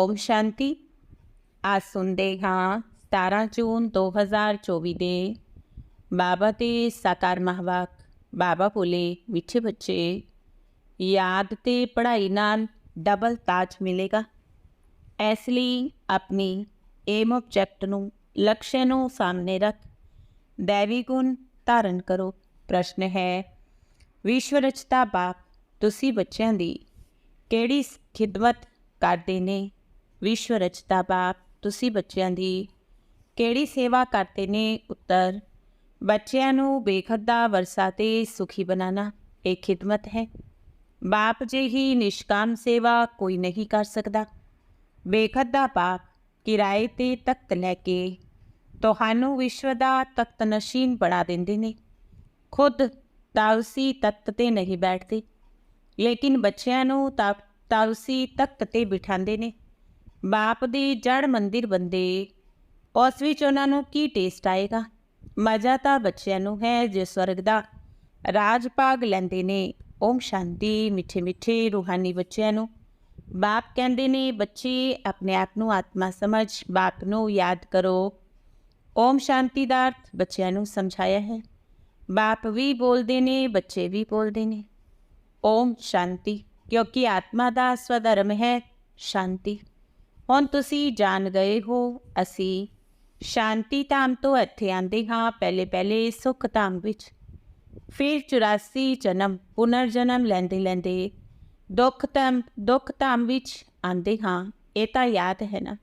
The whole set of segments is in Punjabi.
ਓਮ ਸ਼ਾਂਤੀ। ਅੱਜ ਸੁਣਦੇ ਹਾਂ 17 ਜੂਨ 2024 ਦੇ। ਬਾਬਾ ਤੇ ਸਾਕਾਰ ਮਹਵਾਕ, ਬਾਬਾ ਬੋਲੇ ਮਿੱਠੇ ਬੱਚੇ, ਯਾਦ ਤੇ ਪੜ੍ਹਾਈ ਨਾਲ ਡਬਲ ਤਾਜ ਮਿਲੇਗਾ। ਇਸ ਲਈ ਆਪਣੀ ਏਮ ਆਬਜੈਕਟ ਨੂੰ ਲਕਸ਼ ਨੂੰ ਸਾਹਮਣੇ ਰੱਖ। ਦੇਵੀ ਗੁਣ ਧਾਰਨ ਕਰੋ। ਪ੍ਰਸ਼ਨ ਹੈ, ਵਿਸ਼ਵ ਰਚਤਾ ਬਾਪ, ਤੁਸੀਂ ਬੱਚਿਆਂ ਦੀ ਕਿਹੜੀ ਖਿਦਮਤ ਕਰਦੇ ਨੇ? ਵਿਸ਼ਵ ਰਚਤਾ ਬਾਪ, ਤੁਸੀਂ ਬੱਚਿਆਂ ਦੀ ਕਿਹੜੀ ਸੇਵਾ ਕਰਦੇ ਨੇ? ਉੱਤਰ, ਬੱਚਿਆਂ ਨੂੰ ਬੇਖੱਦਾ ਵਰਸਾ ਤੇ ਸੁਖੀ ਬਣਾਉਣਾ, ਇਹ ਖਿਦਮਤ ਹੈ। ਬਾਪ ਜਿਹੀ ਨਿਸ਼ਕਾਮ ਸੇਵਾ ਕੋਈ ਨਹੀਂ ਕਰ ਸਕਦਾ। ਬੇਖੱਦਾ ਬਾਪ ਕਿਰਾਏ ਤੇ ਤਖਤ ਲੈ ਕੇ ਤੁਹਾਨੂੰ ਵਿਸ਼ਵ ਦਾ ਤਖਤ ਨਸ਼ੀਨ ਬਣਾ ਦਿੰਦੇ ਨੇ। ਖੁਦ ਤਾਉਸੀ ਤਖਤ ਤੇ ਨਹੀਂ ਬੈਠਦੇ, ਲੇਕਿਨ ਬੱਚਿਆਂ ਨੂੰ ਤਾ ਤਾਉਸੀ ਤਖਤ ਤੇ ਬਿਠਾਉਂਦੇ ਨੇ। ਬਾਪ ਦੀ ਜੜ ਮੰਦਿਰ ਬੰਦੇ, ਉਸ ਵਿੱਚ ਉਹਨਾਂ ਨੂੰ ਕੀ ਟੇਸਟ ਆਏਗਾ? ਮਜ਼ਾ ਤਾਂ ਬੱਚਿਆਂ ਨੂੰ ਹੈ ਜੇ ਸਵਰਗ ਦਾ। ਰਾਜ ਭਾਗ ਲੈਂਦੇ ਨੇ ਓਮ ਸ਼ਾਂਤੀ, ਮਿੱਠੇ ਮਿੱਠੇ ਰੂਹਾਨੀ ਬੱਚਿਆਂ ਨੂੰ। ਬਾਪ ਕਹਿੰਦੇ ਨੇ, ਬੱਚੇ, ਆਪਣੇ ਆਪ ਨੂੰ ਆਤਮਾ ਸਮਝ, ਬਾਪ ਨੂੰ ਯਾਦ ਕਰੋ। ਓਮ ਸ਼ਾਂਤੀ ਦਾ ਅਰਥ ਬੱਚਿਆਂ ਨੂੰ ਸਮਝਾਇਆ ਹੈ। ਬਾਪ ਵੀ ਬੋਲਦੇ ਨੇ, ਬੱਚੇ ਵੀ ਬੋਲਦੇ ਨੇ। ਓਮ ਸ਼ਾਂਤੀ, ਕਿਉਂਕਿ ਆਤਮਾ ਦਾ ਸਵਧਰਮ ਹੈ ਸ਼ਾਂਤੀ। ਹੁਣ ਤੁਸੀਂ ਜਾਣ ਗਏ ਹੋ, ਅਸੀਂ ਸ਼ਾਂਤੀ ਧਾਮ ਤੋਂ ਇੱਥੇ ਆਂਦੇ ਹਾਂ ਪਹਿਲੇ ਪਹਿਲੇ ਸੁਖ ਧਾਮ ਵਿੱਚ। ਫਿਰ 84 ਜਨਮ ਪੁਨਰ ਜਨਮ ਲੈਂਦੇ ਲੈਂਦੇ ਦੁੱਖ ਧਾਮ ਦੁੱਖ ਧਾਮ ਵਿੱਚ ਆਂਦੇ ਹਾਂ, ਇਹ ਤਾਂ ਯਾਦ ਹੈ ਨਾ।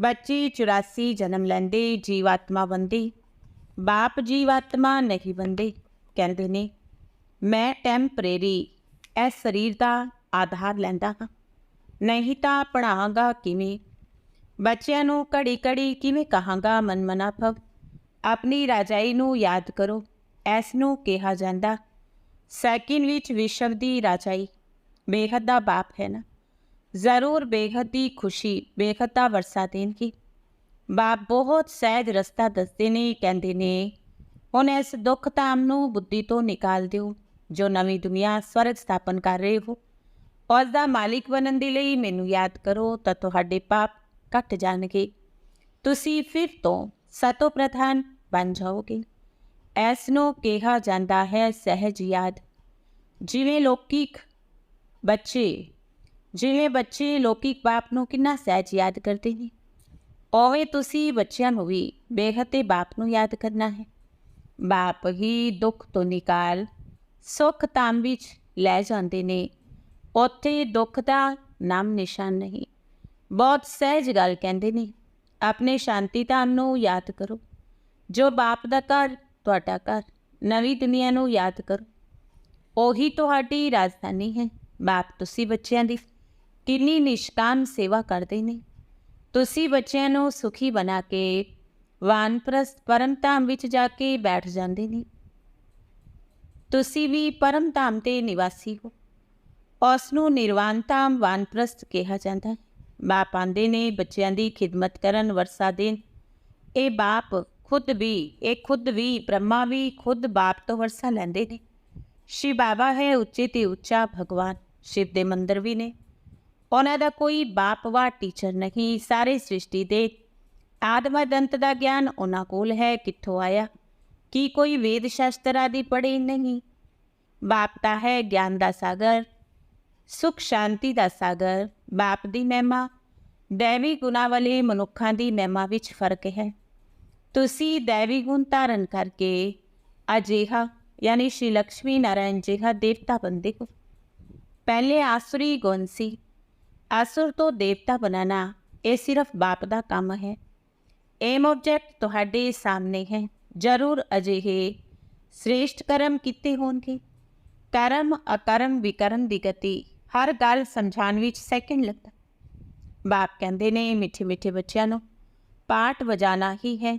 ਬੱਚੇ 84 ਜਨਮ ਲੈਂਦੇ, ਜੀਵਾਤਮਾ ਬੰਦੇ ਬਾਪ ਜੀਵਾਤਮਾ ਨਹੀਂ ਬੰਦੇ ਕਹਿੰਦੇ ਨੇ, ਮੈਂ ਟੈਂਪਰੇਰੀ, ਇਸ ਸਰੀਰ ਦਾ ਆਧਾਰ ਲੈਂਦਾ ਹਾਂ। ਨਹੀਂ ਤਾਂ ਪੜਾਵਾਂਗਾ ਕਿਵੇਂ? ਬੱਚਿਆਂ ਨੂੰ ਘੜੀ ਘੜੀ ਕਿਵੇਂ ਕਹਾਂਗਾ ਮਨ ਮਨਾ ਆਪਣੀ ਰਾਜਾਈ ਨੂੰ ਯਾਦ ਕਰੋ, ਐਸ ਨੂੰ ਕਿਹਾ ਜਾਂਦਾ। ਸੈਕਿੰਡ ਵਿੱਚ ਵਿਸ਼ਵ ਦੀ ਰਾਜਾਈ। ਬੇਹੱਦ ਦਾ ਬਾਪ ਹੈ ਨਾ। ਜ਼ਰੂਰ ਬੇਹੱਦ ਦੀ ਖੁਸ਼ੀ, ਬੇਹੱਦ ਦਾ ਵਰਸਾ ਦੇਣਗੇ। ਬਾਪ ਬਹੁਤ ਸਹਿਜ ਰਸਤਾ ਦੱਸਦੇ ਨੇ, ਕਹਿੰਦੇ ਨੇ, ਹੁਣ ਇਸ ਦੁੱਖ ਧਾਮ ਨੂੰ ਬੁੱਧੀ ਤੋਂ ਨਿਕਾਲ ਦਿਓ, ਜੋ ਨਵੀਂ ਦੁਨੀਆ ਸਵਰਗ ਸਥਾਪਨ ਕਰ ਰਹੇ ਹੋ। ਉਸ ਦਾ ਮਾਲਿਕ ਬਣਨ ਦੇ ਲਈ ਮੈਨੂੰ ਯਾਦ ਕਰੋ ਤਾਂ ਤੁਹਾਡੇ ਪਾਪ ਕੱਟ ਜਾਣਗੇ। ਤੁਸੀਂ ਫਿਰ ਤੋਂ ਸਤੋ ਪ੍ਰਧਾਨ ਬਣ ਜਾਓਗੇ। ਇਸ ਨੂੰ ਕਿਹਾ ਜਾਂਦਾ ਹੈ ਸਹਿਜ ਯਾਦ। ਜਿਵੇਂ ਲੋਕਿਕ ਬੱਚੇ, ਜਿਵੇਂ ਬੱਚੇ ਲੋਕਿਕ ਬਾਪ ਨੂੰ ਕਿੰਨਾ ਸਹਿਜ ਯਾਦ ਕਰਦੇ ਨੇ। ਓਵੇਂ ਤੁਸੀਂ ਬੱਚਿਆਂ ਨੂੰ ਵੀ ਬੇਹਤੇ ਬਾਪ ਨੂੰ ਯਾਦ ਕਰਨਾ ਹੈ। ਬਾਪ ਹੀ ਦੁੱਖ ਤੋਂ ਨਿਕਾਲ, ਸੁੱਖ ਤਾਂ ਵਿੱਚ ਲੈ ਜਾਂਦੇ ਨੇ। ਉੱਥੇ ਦੁੱਖ ਦਾ ਨਾਮ ਨਿਸ਼ਾਨ ਨਹੀਂ। ਬਹੁਤ ਸਹਿਜ ਗੱਲ ਕਹਿੰਦੇ ਨੇ, ਆਪਣੇ ਸ਼ਾਂਤੀ ਧਾਮ ਨੂੰ ਯਾਦ ਕਰੋ। ਜੋ ਬਾਪ ਦਾ ਘਰ, ਤੁਹਾਡਾ ਘਰ, ਨਵੀਂ ਦੁਨੀਆ ਨੂੰ ਯਾਦ ਕਰੋ। ਉਹੀ ਤੁਹਾਡੀ ਰਾਜਧਾਨੀ ਹੈ, ਬਾਪ ਤੁਸੀਂ ਬੱਚਿਆਂ ਦੀ। ਕਿੰਨੀ ਨਿਸ਼ਕਾਮ ਸੇਵਾ ਕਰਦੇ ਨੇ। ਤੁਸੀਂ ਬੱਚਿਆਂ ਨੂੰ ਸੁਖੀ ਬਣਾ ਕੇ, ਵਾਨਪ੍ਰਸਤ ਪਰਮ ਧਾਮ ਵਿੱਚ ਜਾ ਕੇ ਬੈਠ ਜਾਂਦੇ ਨੇ। ਤੁਸੀਂ ਵੀ ਪਰਮ ਧਾਮ ਤੇ ਨਿਵਾਸੀ ਹੋ। ਉਸ ਨੂੰ ਨਿਰਵਾਨ ਧਾਮ ਵਾਨਪ੍ਰਸਥ ਕਿਹਾ ਜਾਂਦਾ ਹੈ। ਬਾਪ ਆਂਦੇ ਨੇ, ਬੱਚਿਆਂ ਦੀ ਖਿਦਮਤ ਕਰਨ ਵਰਸਾ ਦੇਣ। ਇਹ ਬਾਪ ਖੁਦ ਵੀ, ਇਹ ਖੁਦ ਵੀ, ਬ੍ਰਹਮਾ ਵੀ ਖੁਦ ਬਾਪ ਤੋਂ ਵਰਸਾ ਲੈਂਦੇ ਨੇ। ਸ਼ਿਵ ਬਾਬਾ ਹੈ ਉੱਚੇ ਤੇ ਉੱਚਾ ਭਗਵਾਨ, ਸ਼ਿਵ ਦੇ ਮੰਦਰ ਵੀ ਨੇ। ਉਹਨਾਂ ਦਾ ਕੋਈ ਬਾਪ ਵਾ ਟੀਚਰ ਨਹੀਂ, ਸਾਰੇ ਸ੍ਰਿਸ਼ਟੀ ਦੇ। ਆਦਮ ਦੰਤ ਦਾ ਗਿਆਨ ਉਹਨਾਂ ਕੋਲ ਹੈ, ਕਿੱਥੋਂ ਆਇਆ? ਕੀ ਕੋਈ ਵੇਦ ਸ਼ਾਸਤਰ ਆਦਿ ਪੜ੍ਹੇ ਨਹੀਂ? ਬਾਪ ਤਾਂ ਹੈ ਗਿਆਨ ਦਾ ਸਾਗਰ ਸੁਖ ਸ਼ਾਂਤੀ ਦਾ ਸਾਗਰ, ਬਾਪ ਦੀ ਮਹਿਮਾ, ਦੇਵੀ ਗੁਣਾ ਵਾਲੇ ਮਨੁੱਖਾਂ ਦੀ ਮਹਿਮਾ ਵਿੱਚ ਫ਼ਰਕ ਹੈ। ਤੁਸੀਂ ਦੇਵੀ ਗੁਣ ਧਾਰਨ ਕਰਕੇ ਅਜਿਹਾ, ਯਾਨੀ ਸ਼੍ਰੀ ਲక్ష్ਮੀ ਨਾਰਾਇਣ ਜਿਹਾ ਦੇਵਤਾ ਬੰਦੇ ਹੋ। ਪਹਿਲੇ ਆਸੁਰੀ ਗੁਣ ਸੀ। ਆਸੁਰ ਤੋਂ ਦੇਵਤਾ ਬਣਾਣਾ ਇਹ ਸਿਰਫ ਬਾਪ ਦਾ ਕੰਮ ਹੈ। ਏਮ ਆਬਜੈਕਟ ਤੁਹਾਡੇ ਸਾਹਮਣੇ ਹੈ। ਜ਼ਰੂਰ ਅਜਿਹੇ ਸ੍ਰੇਸ਼ਟ ਕਰਮ ਕੀਤੇ ਹੋਣਗੇ। ਕਰਮ, ਅਕਰਮ ਵਿਕਰਮ ਦੀ ਗਤੀ ਹਰ ਗੱਲ ਸਮਝਾਉਣ ਵਿੱਚ ਸੈਕਿੰਡ ਲੱਗਦਾ ਬਾਪ ਕਹਿੰਦੇ ਨੇ ਮਿੱਠੇ ਮਿੱਠੇ ਬੱਚਿਆਂ ਨੂੰ ਪਾਠ ਵਜਾਣਾ ਹੀ ਹੈ।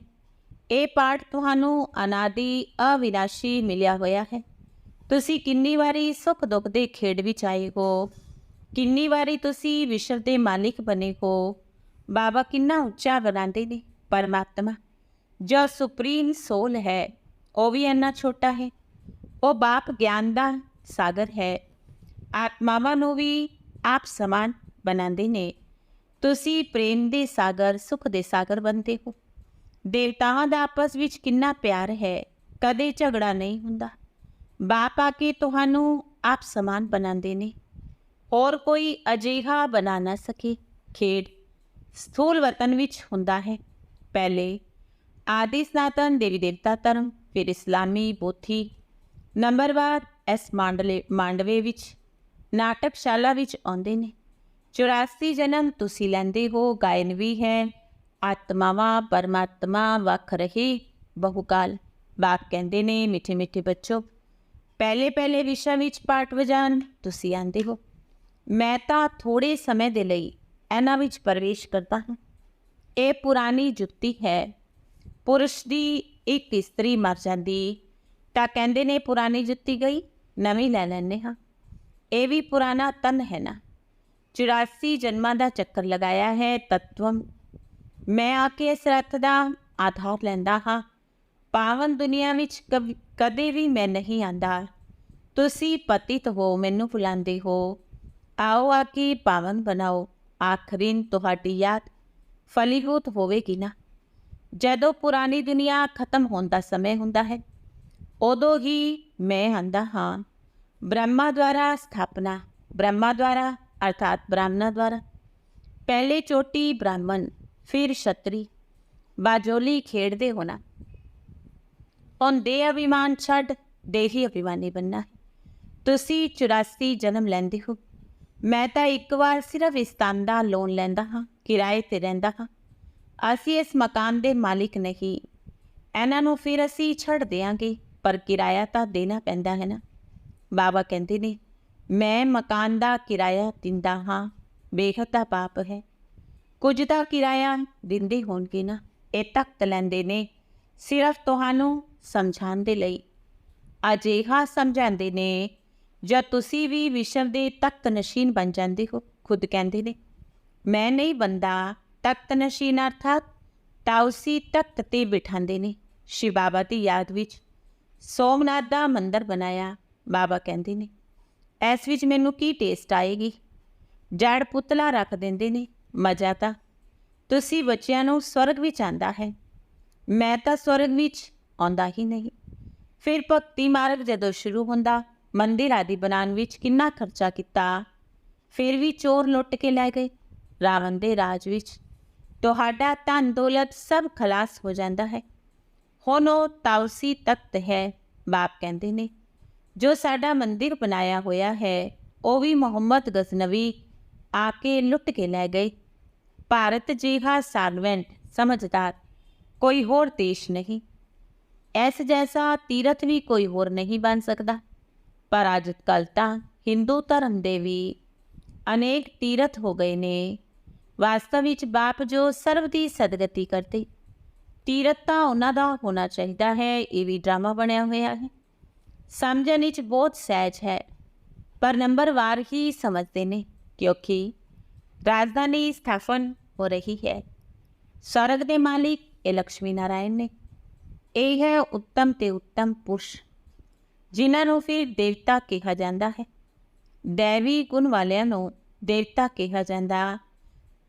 ਇਹ ਪਾਠ ਤੁਹਾਨੂੰ ਅਨਾਦੀ ਅਵਿਨਾਸ਼ੀ ਮਿਲਿਆ ਹੋਇਆ ਹੈ। ਤੁਸੀਂ ਕਿੰਨੀ ਵਾਰੀ ਸੁੱਖ ਦੁੱਖ ਦੇ ਖੇਡ ਵਿੱਚ ਆਏ ਹੋ? ਕਿੰਨੀ ਵਾਰੀ ਤੁਸੀਂ ਵਿਸ਼ਵ ਦੇ ਮਾਲਿਕ ਬਣੇ ਹੋ? ਬਾਬਾ ਕਿੰਨਾ ਉੱਚਾ ਬਣਾਉਂਦੇ ਨੇ, ਪਰਮਾਤਮਾ। ਜੋ ਸੁਪਰੀਮ ਸੋਲ ਹੈ, ਉਹ ਵੀ ਇੰਨਾ ਛੋਟਾ ਹੈ। ਉਹ ਬਾਪ ਗਿਆਨ ਦਾ ਸਾਗਰ ਹੈ। ਆਤਮਾਵਾਂ ਨੂੰ ਵੀ ਆਪ ਸਮਾਨ ਬਣਾਉਂਦੇ ਨੇ। ਤੁਸੀਂ ਪ੍ਰੇਮ ਦੇ ਸਾਗਰ, ਸੁਖ ਦੇ ਸਾਗਰ ਬਣਦੇ ਹੋ। ਦੇਵਤਾਵਾਂ ਦਾ ਆਪਸ ਵਿੱਚ ਕਿੰਨਾ ਪਿਆਰ ਹੈ, ਕਦੇ ਝਗੜਾ ਨਹੀਂ ਹੁੰਦਾ। ਬਾਪ ਆ ਕੇ ਤੁਹਾਨੂੰ ਆਪ ਸਮਾਨ ਬਣਾਉਂਦੇ ਨੇ। ਹੋਰ ਕੋਈ ਅਜਿਹਾ ਬਣਾ ਨਾ ਸਕੇ, ਖੇਡ। ਸਥੂਲ ਵਤਨ ਵਿੱਚ ਹੁੰਦਾ ਹੈ। ਪਹਿਲੇ ਆਦਿ ਸਨਾਤਨ ਦੇਵੀ ਦੇਵਤਾ ਧਰਮ, ਫਿਰ ਇਸਲਾਮੀ ਬੋਥੀ ਨੰਬਰਵਾਰ ਐਸ ਮਾਂਡਲੇ, ਮਾਂਡਵੇ ਵਿੱਚ ਨਾਟਕਸ਼ਾਲਾ ਵਿੱਚ ਆਉਂਦੇ ਨੇ। 84 ਜਨਮ ਤੁਸੀਂ ਲੈਂਦੇ ਹੋ, ਗਾਇਨ ਵੀ ਹੈ। ਆਤਮਾਵਾਂ, ਪਰਮਾਤਮਾ ਵੱਖ ਰਹੇ, ਬਹੁਕਾਲ। ਬਾਪ ਕਹਿੰਦੇ ਨੇ, ਮਿੱਠੇ ਮਿੱਠੇ ਬੱਚੋ, ਪਹਿਲੇ ਪਹਿਲੇ ਵਿਸ਼ਾ ਵਿੱਚ ਪਾਠ ਵਜਾਨ ਤੁਸੀਂ ਆਂਦੇ ਹੋ। ਮੈਂ ਤਾਂ ਥੋੜੇ ਸਮੇਂ ਦੇ ਲਈ ਇਹਨਾਂ ਵਿੱਚ ਪ੍ਰਵੇਸ਼ ਕਰਦਾ ਹਾਂ। ਇਹ ਪੁਰਾਣੀ ਜੁੱਤੀ ਹੈ। ਪੁਰਸ਼ ਦੀ ਇੱਕ ਇਸਤਰੀ ਮਰ ਜਾਂਦੀ। ਤਾਂ ਕਹਿੰਦੇ ਨੇ, ਪੁਰਾਣੀ ਜੁੱਤੀ ਗਈ, ਨਵੀਂ ਲੈ ਲੈਣੇ ਹਾਂ। ਇਹ ਵੀ ਪੁਰਾਣਾ ਤਨ ਹੈ ਨਾ। 84 ਜਨਮਾਂ ਦਾ ਚੱਕਰ ਲਗਾਇਆ ਹੈ ਤਤਵਮ। ਮੈਂ ਆ ਕੇ ਇਸ ਰੱਥ ਦਾ ਆਧਾਰ ਲੈਂਦਾ ਹਾਂ। ਪਾਵਨ ਦੁਨੀਆ ਵਿੱਚ ਕਵ- ਕਦੇ ਵੀ ਮੈਂ ਨਹੀਂ ਆਂਦਾ। ਤੁਸੀਂ ਪਤਿਤ ਹੋ, ਮੈਨੂੰ ਬੁਲਾਉਂਦੇ ਹੋ। ਆਓ ਆ ਕੇ ਪਾਵਨ ਬਣਾਓ। ਆਖਰੀਨ ਤੁਹਾਡੀ ਯਾਦ ਫਲੀਭੂਤ ਹੋਵੇਗੀ ਨਾ। ਜਦੋਂ ਪੁਰਾਣੀ ਦੁਨੀਆ ਖਤਮ ਹੋਣ ਦਾ ਸਮੇਂ ਹੁੰਦਾ ਹੈ, ਉਦੋਂ ਹੀ ਮੈਂ ਆਂਦਾ ਹਾਂ। ਬ੍ਰਹਮਾ ਦੁਆਰਾ ਸਥਾਪਨਾ, ਬ੍ਰਹਮਾ ਦੁਆਰਾ, ਅਰਥਾਤ ਬ੍ਰਾਹਮਣਾ ਦੁਆਰਾ। ਪਹਿਲੇ ਚੋਟੀ ਬ੍ਰਾਹਮਣ, ਫਿਰ ਛਤਰੀ। ਬਾਜੋਲੀ ਖੇਡਦੇ ਹੋਣਾ। ਹੁਣ ਦੇ ਅਭਿਮਾਨ ਛੱਡ ਦੇਹੀ ਅਭਿਮਾਨੀ ਬੰਨਾ ਤੁਸੀਂ 84 ਜਨਮ ਲੈਂਦੇ ਹੋ। ਮੈਂ ਤਾਂ ਇੱਕ ਵਾਰ ਸਿਰਫ ਇਸ ਤਨ ਦਾ ਲੋਨ ਲੈਂਦਾ ਹਾਂ, ਕਿਰਾਏ ਤੇ ਰਹਿੰਦਾ ਹਾਂ। ਅਸੀਂ ਇਸ ਮਕਾਨ ਦੇ ਮਾਲਿਕ ਨਹੀਂ। ਇਹਨਾਂ ਨੂੰ ਫਿਰ ਅਸੀਂ ਛੱਡ ਦਿਆਂਗੇ, ਪਰ ਕਿਰਾਇਆ ਤਾਂ ਦੇਣਾ ਪੈਂਦਾ ਹੈ ਨਾ। ਬਾਬਾ ਕਹਿੰਦੇ ਨੇ, ਮੈਂ ਮਕਾਨ ਦਾ ਕਿਰਾਇਆ ਦਿੰਦਾ ਹਾਂ, ਬੇਹੱਦ ਦਾ ਪਾਪ ਹੈ। ਕੁਝ ਦਾ ਕਿਰਾਇਆ ਦਿੰਦੇ ਹੋਣਗੇ ਨਾ, ਇਹ ਤਖਤ ਲੈਂਦੇ ਨੇ, ਸਿਰਫ ਤੁਹਾਨੂੰ ਸਮਝਾਉਣ ਦੇ ਲਈ। ਅਜਿਹਾ ਸਮਝਾਉਂਦੇ ਨੇ ਜਦ ਤੁਸੀਂ ਵੀ ਵਿਸ਼ਵ ਦੇ ਤਖਤ ਨਸ਼ੀਨ ਬਣ ਜਾਂਦੇ ਹੋ, ਖੁਦ ਕਹਿੰਦੇ ਨੇ। ਮੈਂ ਨਹੀਂ ਬੰਦਾ ਤਖਤ ਨਸ਼ੀਨ ਅਰਥਾਤ ਤਾਉਸੀ ਤਖਤ ਤੇ ਬਿਠਾਉਂਦੇ ਨੇ, ਸ਼ਿਵ ਬਾਬਾ ਦੀ ਯਾਦ ਵਿੱਚ। ਸੋਮਨਾਥ ਦਾ ਮੰਦਿਰ ਬਣਾਇਆ ਬਾਬਾ ਕਹਿੰਦੇ ਨੇ, ਇਸ ਵਿੱਚ ਮੈਨੂੰ ਕੀ ਟੇਸਟ ਆਏਗੀ? ਜੜ ਪੁਤਲਾ ਰੱਖ ਦਿੰਦੇ ਨੇ, ਮਜ਼ਾ ਤਾਂ। ਤੁਸੀਂ ਬੱਚਿਆਂ ਨੂੰ ਸਵਰਗ ਵਿੱਚ ਆਂਦਾ ਹੈ। ਮੈਂ ਤਾਂ ਸਵਰਗ ਵਿੱਚ ਆਉਂਦਾ ਹੀ ਨਹੀਂ। ਫਿਰ ਭਗਤੀ ਮਾਰਗ ਜਦੋਂ ਸ਼ੁਰੂ ਹੁੰਦਾ, ਮੰਦਿਰ ਆਦਿ ਬਣਾਉਣ ਵਿੱਚ ਕਿੰਨਾ ਖਰਚਾ ਕੀਤਾ? ਫਿਰ ਵੀ ਚੋਰ ਲੁੱਟ ਕੇ ਲੈ ਗਏ, ਰਾਵਣ ਦੇ ਰਾਜ ਵਿੱਚ। ਤੁਹਾਡਾ ਧਨ ਦੌਲਤ ਸਭ ਖਲਾਸ ਹੋ ਜਾਂਦਾ ਹੈ। ਹੁਣ ਉਹ ਤਾਉਸੀ ਤਖਤ ਹੈ, ਬਾਪ ਕਹਿੰਦੇ ਨੇ। ਜੋ ਸਾਡਾ ਮੰਦਿਰ ਬਣਾਇਆ ਹੋਇਆ ਹੈ, ਉਹ ਵੀ ਮੁਹੰਮਦ ਗਜ਼ਨਵੀ ਆ ਕੇ ਲੁੱਟ ਕੇ ਲੈ ਗਏ। ਭਾਰਤ ਜਿਹਾ ਸਾਲਵੈਂਟ ਸਮਝਦਾਰ, ਕੋਈ ਹੋਰ ਦੇਸ਼ ਨਹੀਂ। ਐਸ ਜੈਸਾ ਤੀਰਥ ਵੀ ਕੋਈ ਹੋਰ ਨਹੀਂ ਬਣ ਸਕਦਾ। ਪਰ ਅੱਜ ਕੱਲ੍ਹ ਤਾਂ ਹਿੰਦੂ ਧਰਮ ਦੇ ਵੀ ਅਨੇਕ ਤੀਰਥ ਹੋ ਗਏ ਨੇ। ਵਾਸਤਵ ਵਿੱਚ ਬਾਪ ਜੋ ਸਰਬ ਦੀ ਸਦਗਤੀ ਕਰਦੇ, ਤੀਰਥ ਤਾਂ ਉਹਨਾਂ ਦਾ ਹੋਣਾ ਚਾਹੀਦਾ ਹੈ, ਇਹ ਵੀ ਡਰਾਮਾ ਬਣਿਆ ਹੋਇਆ ਹੈ। ਸਮਝਣ ਵਿੱਚ ਬਹੁਤ ਸਹਿਜ ਹੈ। ਪਰ ਨੰਬਰ ਵਾਰ ਹੀ ਸਮਝਦੇ ਨੇ ਕਿਉਂਕਿ ਰਾਜਧਾਨੀ ਸਥਾਪਨ ਹੋ ਰਹੀ ਹੈ। ਸਵਰਗ ਦੇ ਮਾਲਿਕ ਇਹ ਲక్ష్ਮੀ ਨਾਰਾਇਣ ਨੇ। ਇਹ ਹੈ ਉੱਤਮ ਤੇ ਉੱਤਮ ਪੁਰਸ਼, ਜਿਨ੍ਹਾਂ ਨੂੰ ਫਿਰ ਦੇਵਤਾ ਕਿਹਾ ਜਾਂਦਾ ਹੈ। ਦੇਵੀ ਗੁਣ ਵਾਲਿਆਂ ਨੂੰ ਦੇਵਤਾ ਕਿਹਾ ਜਾਂਦਾ।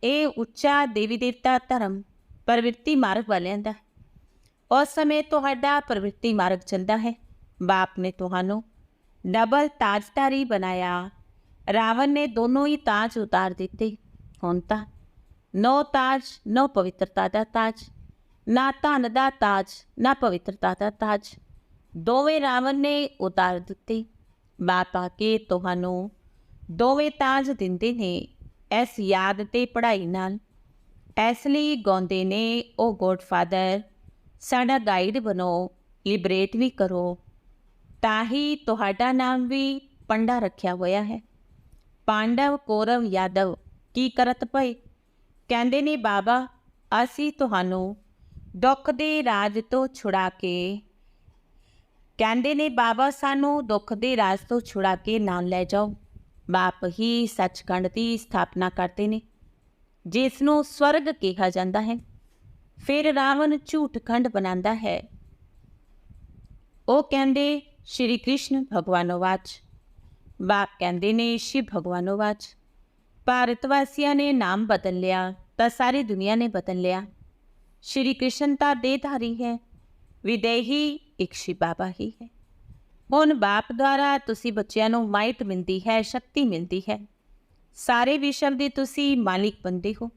ਇਹ ਉੱਚਾ ਦੇਵੀ ਦੇਵਤਾ ਧਰਮ ਪ੍ਰਵਿਰਤੀ ਮਾਰਗ ਵਾਲਿਆਂ ਦਾ ਉਸ ਸਮੇਂ ਤੁਹਾਡਾ ਪ੍ਰਵਿਰਤੀ ਮਾਰਗ ਚੱਲਦਾ ਹੈ। ਬਾਪ ਨੇ ਤੁਹਾਨੂੰ ਡਬਲ ਤਾਜਦਾਰੀ ਬਣਾਇਆ ਰਾਵਣ ਨੇ ਦੋਨੋਂ ਹੀ ਤਾਜ ਉਤਾਰ ਦਿੱਤੇ ਹੁਣ ਤਾਂ ਨੋ ਤਾਜ ਨੋ ਪਵਿੱਤਰਤਾ ਦਾ ਤਾਜ ਨਾ ਧਨ ਦਾ ਤਾਜ ਨਾ ਪਵਿੱਤਰਤਾ ਦਾ ਤਾਜ ਦੋਵੇਂ ਰਾਵਣ ਨੇ ਉਤਾਰ ਦਿੱਤੇ ਬਾਪ ਆ ਕੇ ਤੁਹਾਨੂੰ ਦੋਵੇਂ ਤਾਜ ਦਿੰਦੇ ਨੇ ਇਸ ਯਾਦ ਤੇ ਪੜ੍ਹਾਈ ਨਾਲ ਇਸ ਲਈ ਗਾਉਂਦੇ ਨੇ ਉਹ ਗੋਡਫਾਦਰ ਸਾਡਾ ਗਾਈਡ ਬਣੋ ਲਿਬਰੇਟ ਵੀ ਕਰੋ ਤਾਂ ਹੀ ਤੁਹਾਡਾ ਨਾਮ ਵੀ ਪੰਡਾ ਰੱਖਿਆ ਹੋਇਆ ਹੈ ਪਾਂਡਵ ਕੌਰਵ ਯਾਦਵ ਕੀ ਕਰਤ ਪਏ ਕਹਿੰਦੇ ਨੇ ਬਾਬਾ ਅਸੀਂ ਤੁਹਾਨੂੰ ਦੁੱਖ ਦੇ ਰਾਜ ਤੋਂ ਛੁਡਾ ਕੇ ਕਹਿੰਦੇ ਨੇ ਬਾਬਾ ਸਾਨੂੰ ਦੁੱਖ ਦੇ ਰਾਜ ਤੋਂ ਛੁੜਾ ਕੇ ਨਾਲ ਲੈ ਜਾਓ ਬਾਪ ਹੀ ਸੱਚਖੰਡ ਦੀ ਸਥਾਪਨਾ ਕਰਦੇ ਨੇ ਜਿਸ ਨੂੰ ਸਵਰਗ ਕਿਹਾ ਜਾਂਦਾ ਹੈ ਫਿਰ ਰਾਵਣ ਝੂਠ ਖੰਡ ਬਣਾਉਂਦਾ ਹੈ ਉਹ ਕਹਿੰਦੇ ਸ਼੍ਰੀ ਕ੍ਰਿਸ਼ਨ ਭਗਵਾਨੋ ਵਾਚ ਬਾਪ ਕਹਿੰਦੇ ਨੇ ਸ਼ਿਵ ਭਗਵਾਨੋ ਵਾਚ ਭਾਰਤ ਵਾਸੀਆਂ ਨੇ ਨਾਮ ਬਦਲ ਲਿਆ ਤਾਂ ਸਾਰੀ ਦੁਨੀਆ ਨੇ ਬਦਲ ਲਿਆ ਸ਼੍ਰੀ ਕ੍ਰਿਸ਼ਨ ਤਾਂ ਦੇਹਧਾਰੀ ਹੈ ਵਿਦੇਹੀ ਇੱਕ ਸ਼ਿਵ ਬਾਬਾ ਹੀ ਹੈ ਹੁਣ ਬਾਪ ਦੁਆਰਾ ਤੁਸੀਂ ਬੱਚਿਆਂ ਨੂੰ ਮਾਈਟ ਮਿਲਦੀ ਹੈ ਸ਼ਕਤੀ ਮਿਲਦੀ ਹੈ ਸਾਰੇ ਵਿਸ਼ਵ ਦੇ ਤੁਸੀਂ ਮਾਲਿਕ ਬੰਦੇ ਹੋ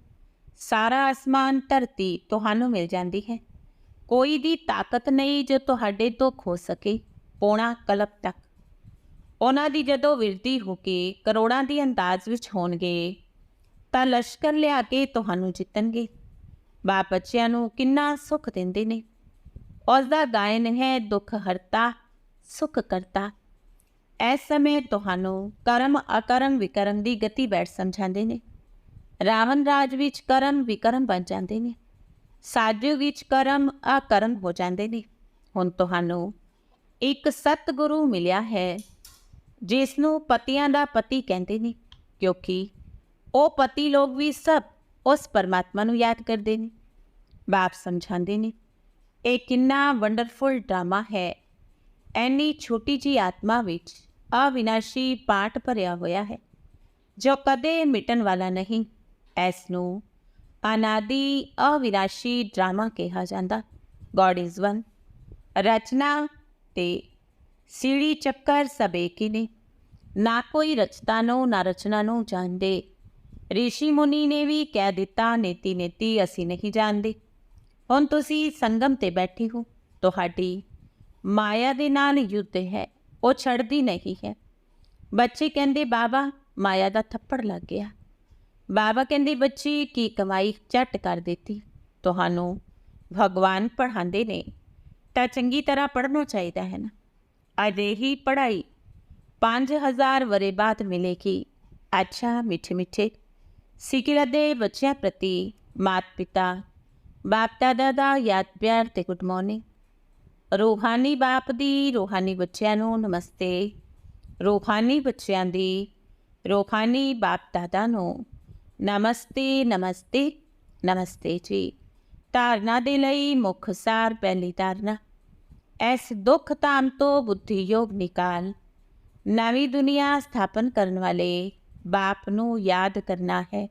ਸਾਰਾ ਅਸਮਾਨ ਧਰਤੀ ਤੁਹਾਨੂੰ ਮਿਲ ਜਾਂਦੀ ਹੈ ਕੋਈ ਦੀ ਤਾਕਤ ਨਹੀਂ ਜੋ ਤੁਹਾਡੇ ਤੋਂ ਖੋ ਸਕੇ ਪੌਣਾ ਕਲਪ ਤੱਕ। ਉਹਨਾਂ ਦੀ ਜਦੋਂ ਵਿਰਤੀ ਹੋ ਕੇ ਕਰੋੜਾਂ ਦੀ ਅੰਦਾਜ਼ ਵਿੱਚ ਹੋਣਗੇ, ਤਾਂ ਲਸ਼ਕਰ ਲਿਆ ਕੇ ਤੁਹਾਨੂੰ ਜਿੱਤਣਗੇ। ਬਾਪ ਬੱਚਿਆਂ ਨੂੰ ਕਿੰਨਾ ਸੁੱਖ ਦਿੰਦੇ ਨੇ। ਉਸ ਦਾ ਗਾਇਨ ਹੈ ਦੁੱਖ ਹਰਤਾ, ਸੁਖ ਕਰਤਾ। ਇਸ ਸਮੇਂ ਤੁਹਾਨੂੰ ਕਰਮ ਅਕਰਮ ਵਿਕਰਮ ਦੀ ਗਤੀ ਬੈਠ ਸਮਝਾਉਂਦੇ ਨੇ। ਰਾਵਣ ਰਾਜ ਵਿੱਚ ਕਰਮ ਵਿਕਰਮ ਬਣ ਜਾਂਦੇ ਨੇ। ਸਾਜੂ ਵਿੱਚ ਕਰਮ ਅਕਰਮ ਹੋ ਜਾਂਦੇ ਨੇ। ਹੁਣ ਤੁਹਾਨੂੰ ਇੱਕ ਸਤਿਗੁਰੂ ਮਿਲਿਆ ਹੈ ਜਿਸ ਨੂੰ ਪਤੀਆਂ ਦਾ ਪਤੀ ਕਹਿੰਦੇ ਨੇ, ਕਿਉਂਕਿ ਉਹ ਪਤੀ ਲੋਕ ਵੀ ਸਭ ਉਸ ਪਰਮਾਤਮਾ ਨੂੰ ਯਾਦ ਕਰਦੇ ਨੇ। ਬਾਪ ਸਮਝਾਉਂਦੇ ਨੇ, ਇਹ ਕਿੰਨਾ ਵੰਡਰਫੁਲ ਡਰਾਮਾ ਹੈ। ਐਨੀ ਛੋਟੀ ਜੀ ਆਤਮਾ ਵਿੱਚ ਅਵਿਨਾਸ਼ੀ ਪਾਠ ਭਰਿਆ ਹੋਇਆ ਹੈ, ਜੋ ਕਦੇ ਮਿਟਣ ਵਾਲਾ ਨਹੀਂ। ਇਸ ਨੂੰ ਅਨਾਦੀ ਅਵਿਨਾਸ਼ੀ ਡਰਾਮਾ ਕਿਹਾ ਜਾਂਦਾ। ਗੋਡ ਇਜ਼ ਵਨ ਰਚਨਾ ਤੇ ਸੀੜੀ ਚੱਕਰ ਸਭ ਇੱਕ ਹੀ ਨੇ ਨਾ ਕੋਈ ਰਚਤਾ ਨੂੰ, ਨਾ ਰਚਨਾ ਨੂੰ ਜਾਣਦੇ। ਰਿਸ਼ੀ ਮੁਨੀ ਨੇ ਵੀ ਕਹਿ ਦਿੱਤਾ, ਨੇਤੀ ਨੇਤੀ ਅਸੀਂ ਨਹੀਂ ਜਾਣਦੇ। ਹੁਣ ਤੁਸੀਂ ਸੰਗਮ ਤੇ ਬੈਠੇ ਹੋ। ਤੁਹਾਡੀ ਮਾਇਆ ਦੇ ਨਾਲ ਯੁੱਧ ਹੈ, ਉਹ ਛੱਡਦੀ ਨਹੀਂ ਹੈ। ਬੱਚੇ ਕਹਿੰਦੇ, ਬਾਬਾ, ਮਾਇਆ ਦਾ ਥੱਪੜ ਲੱਗ ਗਿਆ। ਬਾਬਾ ਕਹਿੰਦੇ, ਬੱਚੀ, ਕੀ ਕਮਾਈ ਝੱਟ ਕਰ ਦਿੱਤੀ? ਤੁਹਾਨੂੰ ਭਗਵਾਨ ਪੜ੍ਹਾਉਂਦੇ ਨੇ। ਤਾਂ ਚੰਗੀ ਤਰ੍ਹਾਂ ਪੜ੍ਹਨਾ ਚਾਹੀਦਾ ਹੈ ਨਾ। ਅਜਿਹੀ ਪੜ੍ਹਾਈ 5000 ਵਰੇ ਬਾਅਦ ਮਿਲੇਗੀ। ਅੱਛਾ, ਮਿੱਠੇ ਮਿੱਠੇ। ਸਿੱਖਿਆ ਦੇ ਬੱਚਿਆਂ ਪ੍ਰਤੀ ਮਾਤ ਪਿਤਾ, ਬਾਪ ਦਾਦਾ ਦਾ ਯਾਦ ਪਿਆਰ ਤੇ ਗੁੱਡ ਮਾਰਨਿੰਗ। ਰੂਹਾਨੀ ਬਾਪ ਦੀ ਰੂਹਾਨੀ ਬੱਚਿਆਂ ਨੂੰ ਨਮਸਤੇ। ਰੂਹਾਨੀ ਬੱਚਿਆਂ ਦੀ ਰੂਹਾਨੀ ਬਾਪ ਦਾਦਾ ਨੂੰ ਨਮਸਤੇ ਨਮਸਤੇ ਨਮਸਤੇ ਜੀ। ਧਾਰਨਾ ਦੇ ਲਈ ਮੁੱਖ ਸਾਰ ਪਹਿਲੀ ਧਾਰਨਾ। ਇਸ ਦੁੱਖ ਧਾਮ ਤੋਂ ਬੁੱਧੀ ਯੋਗ ਨਿਕਾਲ। ਨਵੀਂ ਦੁਨੀਆ ਸਥਾਪਨ ਕਰਨ ਵਾਲੇ ਬਾਪ ਨੂੰ ਯਾਦ ਕਰਨਾ ਹੈ।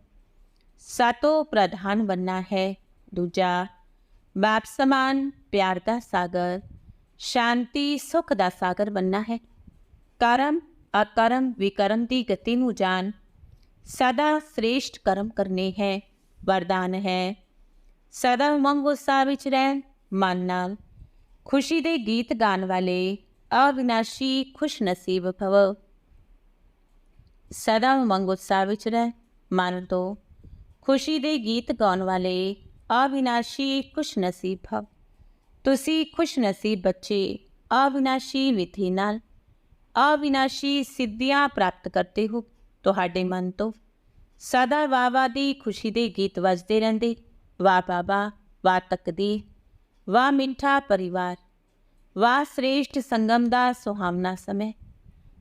ਸਾਤੋਂ ਪ੍ਰਧਾਨ ਬੰਨਾ ਹੈ। ਦੂਜਾ, ਬਾਪ ਸਮਾਨ ਪਿਆਰ ਦਾ ਸਾਗਰ, ਸ਼ਾਂਤੀ ਸੁਖ ਦਾ ਸਾਗਰ ਬੰਨਾ ਹੈ। ਕਰਮ, ਅਕਰਮ ਵਿਕਰਮ ਦੀ ਗਤੀ ਨੂੰ ਜਾਣ। ਸਦਾ ਸ੍ਰੇਸ਼ਟ ਕਰਮ ਕਰਨੇ ਹੈ, ਵਰਦਾਨ ਹੈ। ਸਦਾ ਉਮੰਗ ਉਤਸ਼ਾਹ ਵਿੱਚ ਰਹਿਣ, ਮਨ ਨਾਲ ਖੁਸ਼ੀ ਦੇ ਗੀਤ ਗਾਣ ਵਾਲੇ ਅਵਿਨਾਸ਼ੀ ਖੁਸ਼ ਨਸੀਬ ਭਵ। ਸਦਾ ਉਮੰਗ ਉਤਸ਼ਾਹ ਵਿੱਚ ਰਹਿਣ, ਮਨ ਤੋਂ ਖੁਸ਼ੀ ਦੇ ਗੀਤ ਗਾਉਣ ਵਾਲੇ ਅਵਿਨਾਸ਼ੀ ਖੁਸ਼ ਨਸੀਬ ਭਵ। ਤੁਸੀਂ ਖੁਸ਼ ਨਸੀਬ ਬੱਚੇ, ਅਵਿਨਾਸ਼ੀ ਵਿਧੀ ਨਾਲ ਅਵਿਨਾਸ਼ੀ ਸਿੱਧੀਆਂ ਪ੍ਰਾਪਤ ਕਰਦੇ ਹੋ, ਤੁਹਾਡੇ ਮਨ ਤੋਂ ਸਦਾ ਵਾਵਾ ਦੀ ਖੁਸ਼ੀ ਦੇ ਗੀਤ ਵੱਜਦੇ ਰਹਿੰਦੇ। ਵਾਹ ਬਾਬਾ ਵਾਹ ਤਕਦੀਰ ਵਾਹ ਮਿੱਠਾ ਪਰਿਵਾਰ ਵਾਹ ਸ੍ਰੇਸ਼ਟ ਸੰਗਮ ਦਾ ਸੁਹਾਵਣਾ ਸਮੇਂ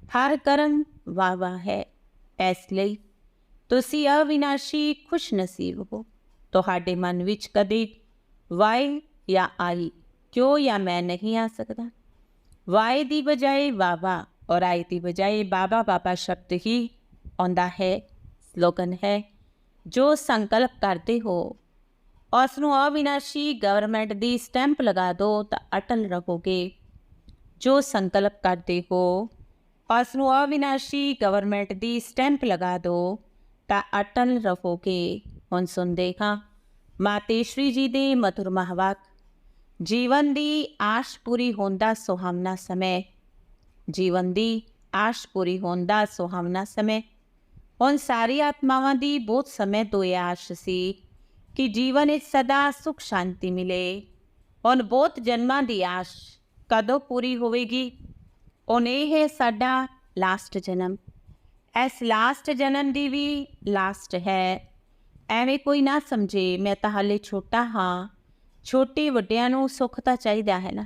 ਹਰ ਕਰਮ ਵਾਹ ਵਾਹ ਹੈ ਇਸ ਲਈ ਤੁਸੀਂ ਅਵਿਨਾਸ਼ੀ ਖੁਸ਼ ਨਸੀਬ ਹੋ ਤੁਹਾਡੇ ਮਨ ਵਿੱਚ ਕਦੇ ਵਾਈ ਜਾਂ ਆਈ ਕਿਉਂ ਜਾਂ ਮੈਂ ਨਹੀਂ ਆ ਸਕਦਾ ਵਾਈ ਦੀ ਬਜਾਏ ਵਾਵਾ ਔਰ ਆਈ ਦੀ ਬਜਾਏ ਬਾਬਾ ਬਾਬਾ ਸ਼ਬਦ ਹੀ ਆਉਂਦਾ ਹੈ ਸਲੋਗਨ ਹੈ ਜੋ ਸੰਕਲਪ ਕਰਦੇ ਹੋ ਉਸ ਨੂੰ ਅਵਿਨਾਸ਼ੀ ਗਵਰਨਮੈਂਟ ਦੀ ਸਟੈਂਪ ਲਗਾ ਦਿਓ ਤਾਂ ਅਟਲ ਰਹੋਗੇ। ਜੋ ਸੰਕਲਪ ਕਰਦੇ ਹੋ ਉਸ ਨੂੰ ਅਵਿਨਾਸ਼ੀ ਗਵਰਨਮੈਂਟ ਦੀ ਸਟੈਂਪ ਲਗਾ ਦਿਓ ਤਾਂ ਅਟਲ ਰਹੋਗੇ। ਹੁਣ ਸੁਣਦੇ ਹਾਂ। ਮਾਤੇਸ਼ਰੀ ਜੀ ਦੇ ਮధుਰ ਮਹਾਵਾਕ, ਜੀਵਨ ਦੀ ਆਸ਼ ਪੂਰੀ ਹੋਣ ਦਾ ਸੁਹਾਵਣਾ ਸਮੇਂ, ਜੀਵਨ ਦੀ ਆਸ਼ ਪੂਰੀ ਹੋਣ ਦਾ ਸੁਹਾਵਣਾ ਸਮੇਂ। ਹੁਣ ਸਾਰੀ ਆਤਮਾਵਾਂ ਦੀ ਬਹੁਤ ਸਮੇਂ ਤੋਂ ਇਹ ਆਸ਼ ਸੀ। ਕਿ ਜੀਵਨ ਵਿੱਚ ਸਦਾ ਸੁਖ ਸ਼ਾਂਤੀ ਮਿਲੇ। ਹੁਣ ਬਹੁਤ ਜਨਮਾਂ ਦੀ ਆਸ਼ ਕਦੋਂ ਪੂਰੀ ਹੋਵੇਗੀ? ਹੁਣ ਇਹ ਹੈ ਸਾਡਾ ਲਾਸਟ ਜਨਮ। ਇਸ ਲਾਸਟ ਜਨਮ ਦੀ ਵੀ ਲਾਸਟ ਹੈ। ਐਵੇਂ ਕੋਈ ਨਾ ਸਮਝੇ, ਮੈਂ ਤਾਂ ਹਾਲੇ ਛੋਟਾ ਹਾਂ। ਛੋਟੇ ਵੱਡਿਆਂ ਨੂੰ ਸੁੱਖ ਤਾਂ ਚਾਹੀਦਾ ਹੈ ਨਾ।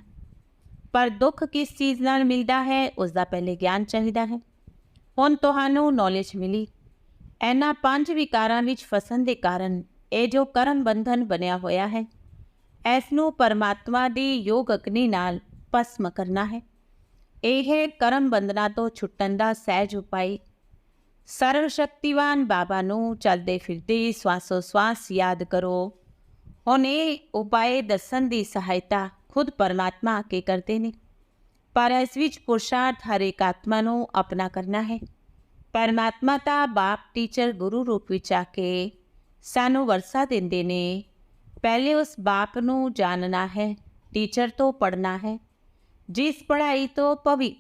ਪਰ ਦੁੱਖ ਕਿਸ ਚੀਜ਼ ਨਾਲ ਮਿਲਦਾ ਹੈ ਉਸ ਦਾ ਪਹਿਲੇ ਗਿਆਨ ਚਾਹੀਦਾ ਹੈ। ਹੁਣ ਤੁਹਾਨੂੰ ਨੌਲੇਜ ਮਿਲੀ। ਇਹਨਾਂ ਪੰਜ ਵਿਕਾਰਾਂ ਵਿੱਚ ਫਸਣ ਦੇ ਕਾਰਨ ਇਹ ਜੋ ਕਰਮ ਬੰਧਨ ਬਣਿਆ ਹੋਇਆ ਹੈ ਇਸ ਨੂੰ ਪਰਮਾਤਮਾ ਦੀ ਯੋਗ ਅਗਨੀ ਨਾਲ ਭਸਮ ਕਰਨਾ ਹੈ। ਇਹ ਕਰਮ ਬੰਧਨਾਂ ਤੋਂ ਛੁੱਟਣ ਦਾ ਸਹਿਜ ਉਪਾਅ ਸਰਵ ਸ਼ਕਤੀਵਾਨ ਬਾਬਾ ਨੂੰ ਚੱਲਦੇ ਫਿਰਦੇ ਸਵਾਸੋ ਸਵਾਸ ਯਾਦ ਕਰੋ। ਹੁਣ ਇਹ ਉਪਾਏ ਦੱਸਣ ਦੀ ਸਹਾਇਤਾ ਖੁਦ ਪਰਮਾਤਮਾ ਆ ਕੇ ਕਰਦੇ ਨੇ। ਪਰ ਇਸ ਵਿੱਚ ਪੁਰਸ਼ਾਰਥ ਹਰੇਕ ਆਤਮਾ ਨੂੰ ਆਪਣਾ ਕਰਨਾ ਹੈ। ਪਰਮਾਤਮਾ ਤਾਂ ਬਾਪ, ਟੀਚਰ, ਗੁਰੂ ਰੂਪ ਵਿੱਚ ਆ ਕੇ ਸਾਨੂੰ ਵਰਸਾ ਦਿੰਦੇ ਨੇ। ਪਹਿਲੇ ਉਸ ਬਾਪ ਨੂੰ ਜਾਣਨਾ ਹੈ, ਟੀਚਰ ਤੋਂ ਪੜਨਾ ਹੈ। ਜਿਸ ਪੜ੍ਹਾਈ ਤੋਂ ਭਵਿੱਖ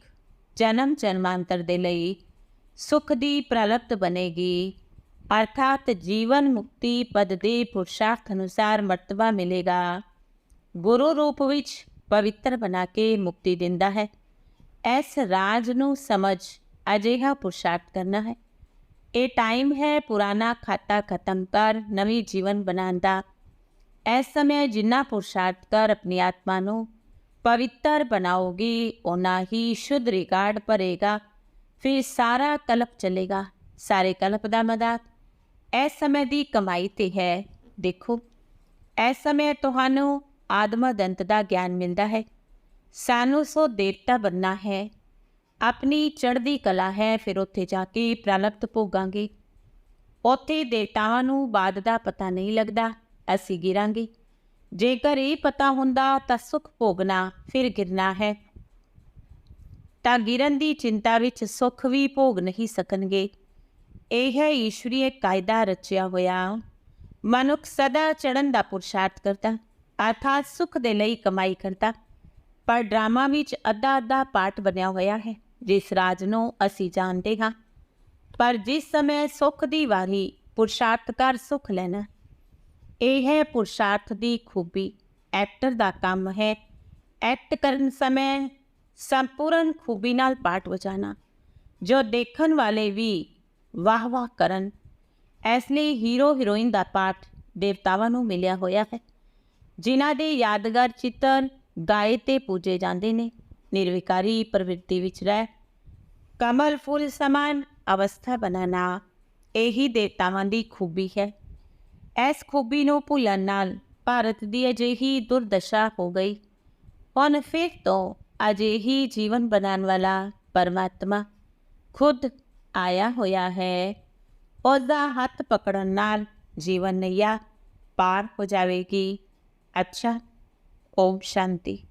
ਜਨਮ ਜਨਮਾਂਤਰ ਦੇ ਲਈ ਸੁਖ ਦੀ ਪ੍ਰਲਪਤ ਬਣੇਗੀ, ਅਰਥਾਤ ਜੀਵਨ ਮੁਕਤੀ ਪਦ ਦੇ ਪੁਰਸ਼ਾਰਥ ਅਨੁਸਾਰ ਮਰਤਬਾ ਮਿਲੇਗਾ। ਗੁਰੂ ਰੂਪ ਵਿੱਚ ਪਵਿੱਤਰ ਬਣਾ ਕੇ ਮੁਕਤੀ ਦਿੰਦਾ ਹੈ। ਇਸ ਰਾਜ ਨੂੰ ਸਮਝ ਅਜਿਹਾ ਪੁਰਸ਼ਾਰਥ ਕਰਨਾ ਹੈ। ਇਹ ਟਾਈਮ ਹੈ ਪੁਰਾਣਾ ਖਾਤਾ ਖਤਮ ਕਰ ਨਵੀਂ ਜੀਵਨ ਬਣਾਉਣ ਦਾ ਇਸ ਸਮੇਂ ਜਿੰਨਾ ਪੁਰਸ਼ਾਰਥ ਕਰ ਆਪਣੀ ਆਤਮਾ ਨੂੰ ਪਵਿੱਤਰ ਬਣਾਓਗੀ ਉਹਨਾਂ ਹੀ ਸ਼ੁੱਧ ਰਿਕਾਰਡ ਭਰੇਗਾ ਫਿਰ ਸਾਰਾ ਕਲਪ ਚੱਲੇਗਾ ਸਾਰੇ ਕਲਪ ਦਾ ਮਦਦ ਇਸ ਸਮੇਂ ਦੀ ਕਮਾਈ ਤੇ ਹੈ ਦੇਖੋ ਇਸ ਸਮੇਂ ਤੁਹਾਨੂੰ ਆਦਮ ਦੰਤ ਦਾ ਗਿਆਨ ਮਿਲਦਾ ਹੈ ਸਾਨੂੰ ਸੋ ਦੇਵਤਾ ਬੰਨਾ ਹੈ ਆਪਣੀ ਚੜ੍ਹਦੀ ਕਲਾ ਹੈ, ਫਿਰ ਉੱਥੇ ਜਾ ਕੇ ਪ੍ਰਲਪਤ ਭੋਗਾਂਗੇ। ਉੱਥੇ ਦੇਵਤਾਵਾਂ ਨੂੰ ਬਾਦ ਦਾ ਪਤਾ ਨਹੀਂ ਲੱਗਦਾ, ਅਸੀਂ ਗਿਰਾਂਗੇ। ਜੇਕਰ ਇਹ ਪਤਾ ਹੁੰਦਾ ਤਾਂ ਸੁਖ ਭੋਗਣਾ ਫਿਰ ਗਿਰਨਾ ਹੈ। ਤਾਂ ਗਿਰਨ ਦੀ ਚਿੰਤਾ ਵਿੱਚ ਸੁਖ ਵੀ ਭੋਗ ਨਹੀਂ ਸਕਣਗੇ। ਇਹ ਹੈ ਈਸ਼ਵਰੀ ਕਾਇਦਾ ਰਚਿਆ ਹੋਇਆ। ਮਨੁੱਖ ਸਦਾ ਚੜਨ ਦਾ ਪੁਰਸ਼ਾਰਥ ਕਰਦਾ, ਅਰਥਾਤ ਸੁਖ ਦੇ ਲਈ ਕਮਾਈ ਕਰਦਾ। ਪਰ ਡਰਾਮਾ ਵਿੱਚ ਅੱਧਾ ਅੱਧਾ ਪਾਰਟ ਬਣਿਆ ਹੋਇਆ ਹੈ। ਜਿਸ ਰਾਜ ਨੂੰ ਅਸੀਂ ਜਾਣਦੇ ਹਾਂ। ਪਰ ਜਿਸ ਸਮੇਂ ਸੁਖ ਦੀ ਵਾਰੀ, ਪੁਰਸ਼ਾਰਥ ਕਰ ਸੁਖ ਲੈਣਾ। ਇਹ ਹੈ ਪੁਰਸ਼ਾਰਥ ਦੀ ਖੂਬੀ। ਐਕਟਰ ਦਾ ਕੰਮ ਹੈ ਐਕਟ ਕਰਨ ਸਮੇਂ ਸੰਪੂਰਨ ਖੂਬੀ ਨਾਲ ਪਾਠ ਵਜਾਣਾ। ਜੋ ਦੇਖਣ ਵਾਲੇ ਵੀ ਵਾਹ ਵਾਹ ਕਰਨ, ਇਸ ਲਈ ਹੀਰੋ ਹੀਰੋਇਨ ਦਾ ਪਾਠ ਦੇਵਤਾਵਾਂ ਨੂੰ ਮਿਲਿਆ ਹੋਇਆ ਹੈ। ਜਿਨ੍ਹਾਂ ਦੇ ਯਾਦਗਾਰ ਚਿੱਤਰ ਗਾਏ ਤੇ ਪੂਜੇ ਜਾਂਦੇ ਨੇ। ਨਿਰਵਿਕਾਰੀ ਪ੍ਰਵਿਰਤੀ ਵਿੱਚ ਰਹਿ ਕਮਲ ਫੁੱਲ ਸਮਾਨ ਅਵਸਥਾ ਬਣਾਣਾ ਇਹੀ ਦੇਵਤਾਵਾਂ ਦੀ ਖੂਬੀ ਹੈ। ਇਸ ਖੂਬੀ ਨੂੰ ਭੁੱਲਣ ਨਾਲ ਭਾਰਤ ਦੀ ਅਜਿਹੀ ਦੁਰਦਸ਼ਾ ਹੋ ਗਈ। ਹੁਣ ਫਿਰ ਤੋਂ ਅਜਿਹੀ ਜੀਵਨ ਬਣਾਉਣ ਵਾਲਾ ਪਰਮਾਤਮਾ ਖੁਦ ਆਇਆ ਹੋਇਆ ਹੈ। ਉਹਦਾ ਹੱਥ ਪਕੜਨ ਨਾਲ ਜੀਵਨ ਨਈਆ ਪਾਰ ਹੋ ਜਾਵੇਗੀ। ਅੱਛਾ, ਓਮ ਸ਼ਾਂਤੀ।